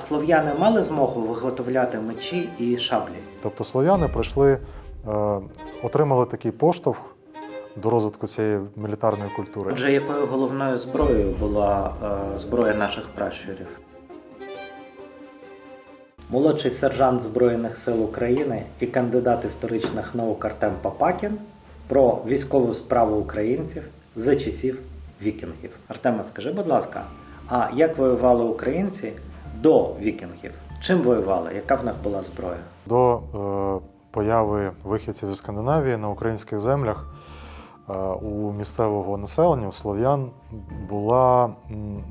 Слов'яни мали змогу виготовляти мечі і шаблі. Тобто слов'яни прийшли, е, отримали такий поштовх до розвитку цієї мілітарної культури. Отже, якою головною зброєю була е, зброя наших пращурів? Молодший сержант Збройних сил України і кандидат історичних наук Артем Папакін про військову справу українців за часів вікінгів. Артема, скажи, будь ласка, а як воювали українці до вікінгів? Чим воювали? Яка в них була зброя? До е, появи вихідців зі Скандинавії на українських землях е, у місцевого населення, у слов'ян, була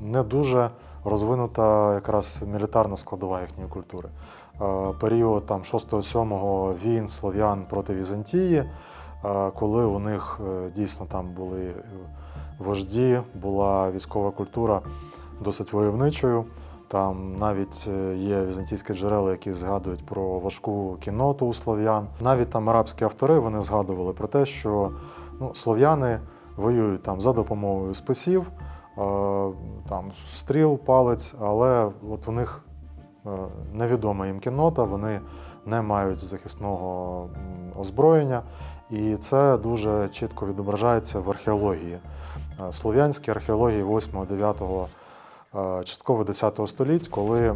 не дуже розвинута якраз мілітарна складова їхньої культури. Е, Період там 6-7 війн слов'ян проти Візантії, е, коли у них е, дійсно там були вожді, була військова культура досить войовничою. Там навіть е, є візантійські джерела, які згадують про важку кінноту у слов'ян. Навіть там арабські автори вони згадували про те, що ну, слов'яни воюють там за допомогою списів, е, там стріл, палець, але от у них е, невідома їм кіннота, вони не мають захисного озброєння, і це дуже чітко відображається в археології. Слов'янській археології 8-9 е, частково 10 століть, коли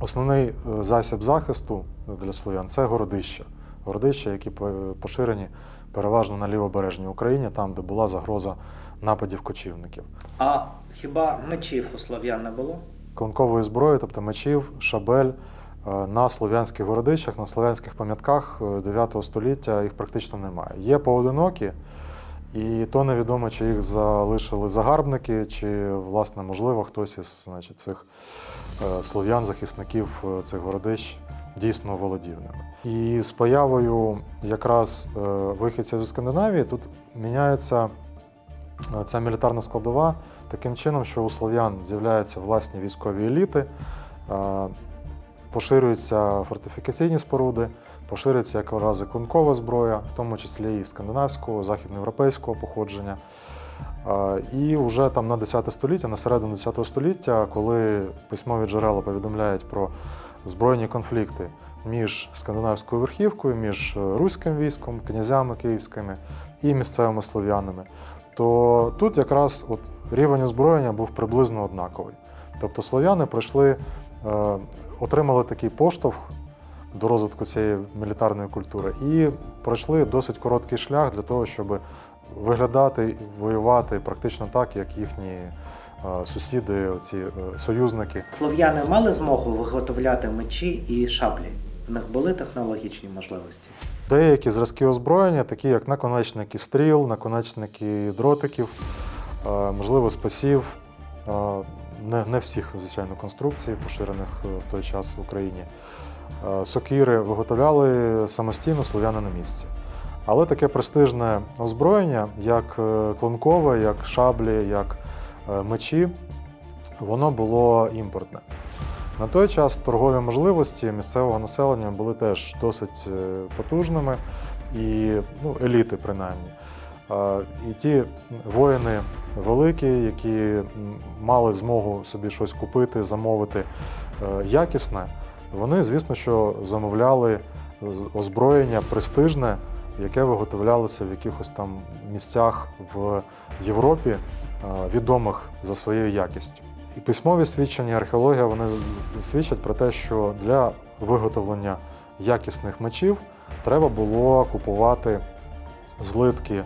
основний е, засіб захисту для слов'ян це городища. Городища, які по- поширені переважно на лівобережній Україні, там, де була загроза нападів кочівників. А хіба мечів у слов'ян не було? Клинкової зброї, тобто мечів, шабель е, на слов'янських городищах, на слов'янських пам'ятках е, 9 століття їх практично немає. Є поодинокі, і то невідомо, чи їх залишили загарбники, чи, власне, можливо, хтось із значить, цих е, слов'ян, захисників е, цих городищ дійсно володів ними. І з появою якраз е, вихідців зі Скандинавії тут міняється ця мілітарна складова таким чином, що у слов'ян з'являються власні військові еліти, поширюються фортифікаційні споруди, поширюється якраз клинкова зброя, в тому числі і скандинавського, західноєвропейського походження. І вже там на 10 століття, на середину 10 століття, коли письмові джерела повідомляють про збройні конфлікти між скандинавською верхівкою, між руським військом, князями київськими і місцевими слов'янами, то тут якраз от рівень озброєння був приблизно однаковий. Тобто слов'яни прийшли, е, отримали такий поштовх до розвитку цієї мілітарної культури і пройшли досить короткий шлях для того, щоб виглядати воювати практично так, як їхні е, сусіди, ці е, союзники. Слов'яни мали змогу виготовляти мечі і шаблі. В них були технологічні можливості. Деякі зразки озброєння, такі як наконечники стріл, наконечники дротиків, е, можливо, спасів, не, не всіх, звичайно, конструкцій, поширених е, в той час в Україні. Е, Сокири виготовляли самостійно слов'яни на місці. Але таке престижне озброєння, як е, клинкове, як шаблі, як мечі, воно було імпортне. На той час торгові можливості місцевого населення були теж досить потужними і ну, еліти, принаймні. І ті воїни великі, які мали змогу собі щось купити, замовити е, якісне, вони, звісно, що замовляли озброєння престижне, яке виготовлялося в якихось там місцях в Європі, е, відомих за своєю якістю. І письмові свідчення, археологія вони свідчать про те, що для виготовлення якісних мечів треба було купувати злитки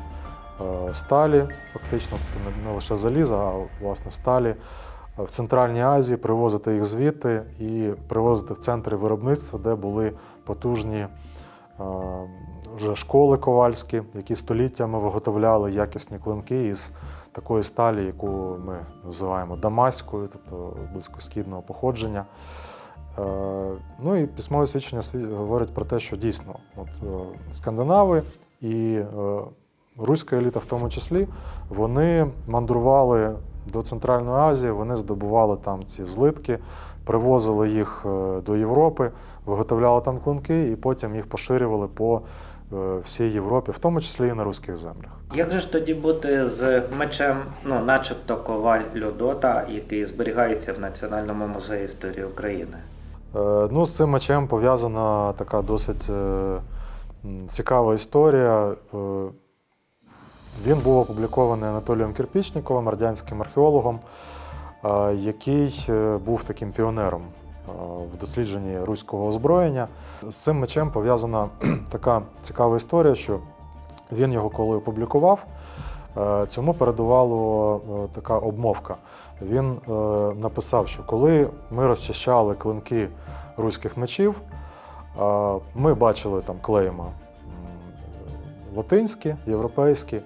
сталі, фактично, тобто не- лише заліза, а власне сталі е, в Центральній Азії, привозити їх звідти і привозити в центри виробництва, де були потужні е, вже школи ковальські, які століттями виготовляли якісні клинки із такої сталі, яку ми називаємо дамаською, тобто близькосхідного походження. Е, Ну і письмові свідчення сві- говорять про те, що дійсно от, е, скандинави і е, руська еліта, в тому числі, вони мандрували до Центральної Азії, вони здобували там ці злитки, привозили їх е, до Європи, виготовляли там клинки і потім їх поширювали по е, всій Європі, в тому числі і на руських землях. Як же ж тоді бути з мечем, ну, начебто коваль Людота, який зберігається в Національному музеї історії України? Е, Ну, з цим мечем пов'язана така досить цікава історія. Він був опублікований Анатолієм Кирпічниковим, радянським археологом, е, який е, був таким піонером е, в дослідженні руського озброєння. З цим мечем пов'язана така цікава історія, що він його коли опублікував, цьому передувала така обмовка. Він написав, що коли ми розчищали клинки руських мечів, ми бачили там клейма латинські, європейські,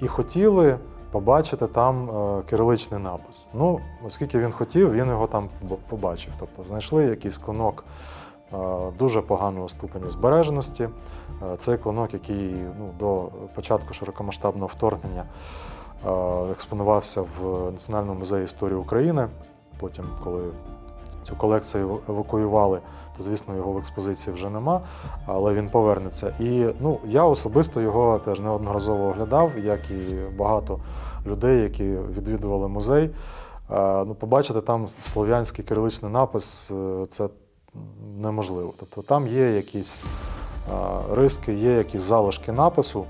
і хотіли побачити там е, кириличний напис. Ну, оскільки він хотів, він його там побачив. Тобто знайшли якийсь клинок е, дуже поганого ступеня збереженості. Е, Цей клинок, який ну, до початку широкомасштабного вторгнення експонувався в Національному музеї історії України. Потім, коли цю колекцію евакуювали, то звісно його в експозиції вже нема, але він повернеться. І ну, я особисто його теж неодноразово оглядав, як і багато людей, які відвідували музей. Ну, побачити там слов'янський кириличний напис е, це неможливо. Тобто там є якісь риски, є якісь залишки напису.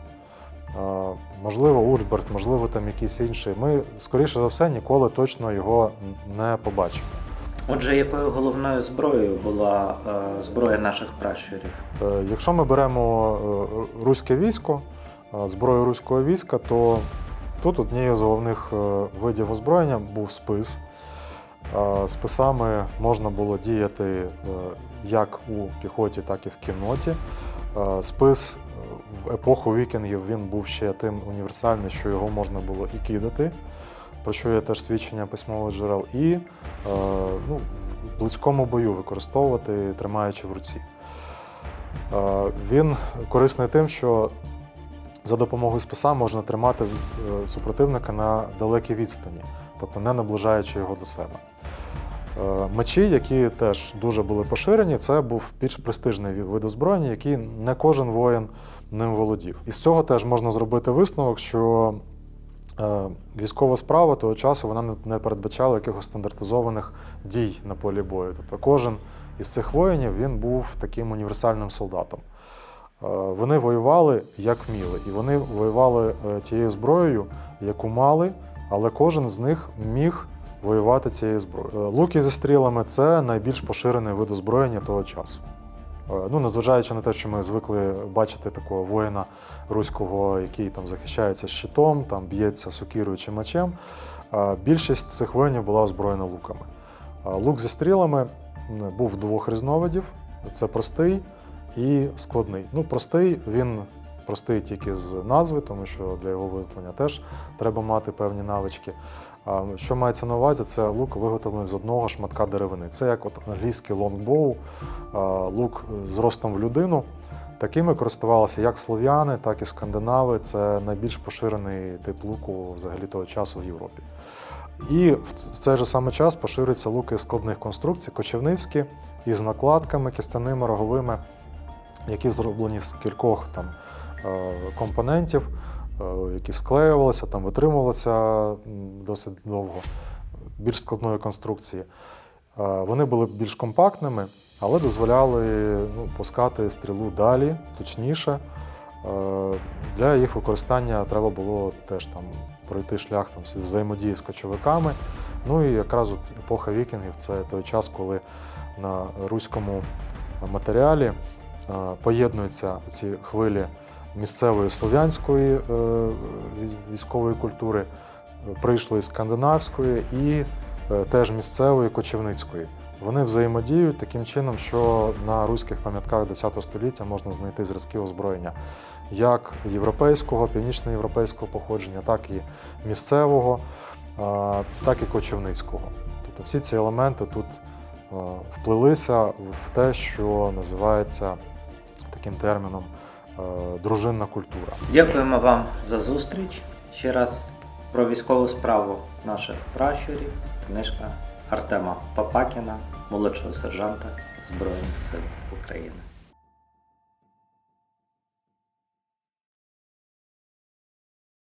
Можливо, Ульберт, можливо, там якийсь інший. Ми, скоріше за все, ніколи точно його не побачимо. Отже, якою головною зброєю була е, зброя наших пращурів? Е, Якщо ми беремо е, руське військо, зброю руського війська, то тут однією з головних видів озброєння був спис. Списами можна було діяти як у піхоті, так і в кінноті. Спис в епоху вікінгів він був ще тим універсальним, що його можна було і кидати, про що є теж свідчення письмових джерел, і е, ну, в близькому бою використовувати, тримаючи в руці. Е, Він корисний тим, що за допомогою списа можна тримати е, супротивника на далекій відстані, тобто не наближаючи його до себе. Мечі, які теж дуже були поширені, це був більш престижний вид озброєння, який не кожен воїн ним володів. І з цього теж можна зробити висновок, що військова справа того часу вона не- передбачала якихось стандартизованих дій на полі бою. Тобто кожен із цих воїнів він був таким універсальним солдатом. Е, Вони воювали як вміли, і вони воювали е, тією зброєю, яку мали, але кожен з них міг воювати цією зброєю. Е, Луки зі стрілами це найбільш поширений вид озброєння того часу. Е, Ну, незважаючи на те, що ми звикли бачити такого воїна руського, який там захищається щитом, там б'ється сокирою чи мечем, е, більшість цих воїнів була озброєна луками. Е, Лук зі стрілами був двох різновидів: це простий і складний. Ну, простий він простий тільки з назви, тому що для його виготовлення теж треба мати певні навички. Що мається на увазі, це лук виготовлений з одного шматка деревини. Це як от англійський лонгбоу, лук з ростом в людину. Такими користувалися як слов'яни, так і скандинави. Це найбільш поширений тип луку взагалі того часу в Європі. І в цей же самий час поширюються луки складних конструкцій, кочівницькі, із накладками кістяними, роговими, які зроблені з кількох там, компонентів, е, які склеювалися, там витримувалися досить довго, більш складної конструкції. Е, Вони були більш компактними, але дозволяли ну, пускати стрілу далі, точніше. Е, Для їх використання треба було теж там пройти шлях там, взаємодії з кочовиками. Ну і якраз от епоха вікінгів це той час, коли на руському матеріалі е, поєднуються ці хвилі місцевої слов'янської е, військової культури, е, прийшлої скандинавської і е, теж місцевої кочівницької. Вони взаємодіють таким чином, що на руських пам'ятках X століття можна знайти зразки озброєння як європейського, північноєвропейського походження, так і місцевого, так і кочівницького. Тобто всі ці елементи тут вплилися в те, що називається таким терміном е, дружинна культура. Дякуємо вам за зустріч. Ще раз про військову справу наших пращурів. Книжка Артема Папакіна, молодшого сержанта Збройних сил України.